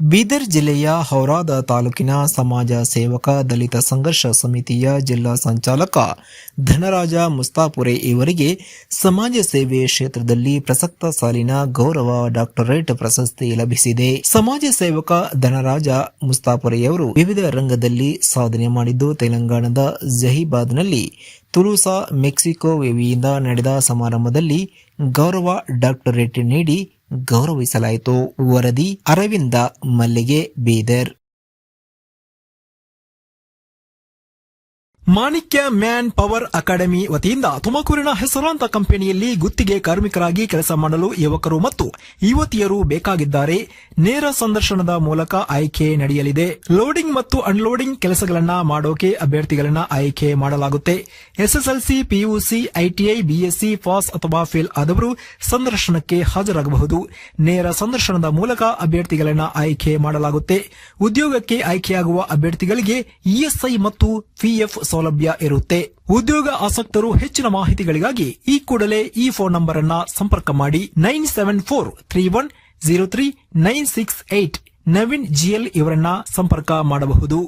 ಬೀದರ್ ಜಿಲ್ಲೆಯ ಹೌರಾದ ತಾಲೂಕಿನ ಸಮಾಜ ಸೇವಕ ದಲಿತ ಸಂಘರ್ಷ ಸಮಿತಿಯ ಜಿಲ್ಲಾ ಸಂಚಾಲಕ ಧನರಾಜ ಮುಸ್ತಾಪುರೆ ಇವರಿಗೆ ಸಮಾಜ ಸೇವೆ ಕ್ಷೇತ್ರದಲ್ಲಿ ಪ್ರಸಕ್ತ ಸಾಲಿನ ಗೌರವ ಡಾಕ್ಟರೇಟ್ ಪ್ರಶಸ್ತಿ ಲಭಿಸಿದೆ. ಸಮಾಜ ಸೇವಕ ಧನರಾಜ ಮುಸ್ತಾಪುರೆಯವರು ವಿವಿಧ ರಂಗದಲ್ಲಿ ಸಾಧನೆ ಮಾಡಿದ್ದು ತೆಲಂಗಾಣದ ಜಹೀಬಾದ್ನಲ್ಲಿ ತುಲೂಸಾ ಮೆಕ್ಸಿಕೋ ವಿವಿಯಿಂದ ನಡೆದ ಸಮಾರಂಭದಲ್ಲಿ ಗೌರವ ಡಾಕ್ಟರೇಟ್ ನೀಡಿ ಗೌರವಿಸಲಾಯಿತು. ವರದಿ ಅರವಿಂದ ಮಲ್ಲಿಗೆ, ಬೀದರ್. ಮಾಣಿಕ್ಯ ಮ್ಯಾನ್ ಪವರ್ ಅಕಾಡೆಮಿ ವತಿಯಿಂದ ತುಮಕೂರಿನ ಹೆಸರಾಂತ ಕಂಪನಿಯಲ್ಲಿ ಗುತ್ತಿಗೆ ಕಾರ್ಮಿಕರಾಗಿ ಕೆಲಸ ಮಾಡಲು ಯುವಕರು ಮತ್ತು ಯುವತಿಯರು ಬೇಕಾಗಿದ್ದಾರೆ. ನೇರ ಸಂದರ್ಶನದ ಮೂಲಕ ಆಯ್ಕೆ ನಡೆಯಲಿದೆ. ಲೋಡಿಂಗ್ ಮತ್ತು ಅನ್ಲೋಡಿಂಗ್ ಕೆಲಸಗಳನ್ನು ಮಾಡೋಕೆ ಅಭ್ಯರ್ಥಿಗಳನ್ನು ಆಯ್ಕೆ ಮಾಡಲಾಗುತ್ತೆ. SSLC PUC ITI BSc pass ಅಥವಾ ಫೇಲ್ ಆದವರು ಸಂದರ್ಶನಕ್ಕೆ ಹಾಜರಾಗಬಹುದು. ನೇರ ಸಂದರ್ಶನದ ಮೂಲಕ ಅಭ್ಯರ್ಥಿಗಳನ್ನು ಆಯ್ಕೆ ಮಾಡಲಾಗುತ್ತೆ. ಉದ್ಯೋಗಕ್ಕೆ ಆಯ್ಕೆಯಾಗುವ ಅಭ್ಯರ್ಥಿಗಳಿಗೆ ಇಎಸ್ಐ ಮತ್ತು ಪಿಎಫ್ ಸೌಲಭ್ಯ ಇರುತ್ತೆ. ಉದ್ಯೋಗ ಆಸಕ್ತರು ಹೆಚ್ಚಿನ ಮಾಹಿತಿಗಳಿಗಾಗಿ ಈ ಕೂಡಲೇ ಈ ಫೋನ್ ನಂಬರ್ ಅನ್ನ ಸಂಪರ್ಕ ಮಾಡಿ. Nine seven four three one zero three nine six eight Naveen GL ಇವರನ್ನ ಸಂಪರ್ಕ ಮಾಡಬಹುದು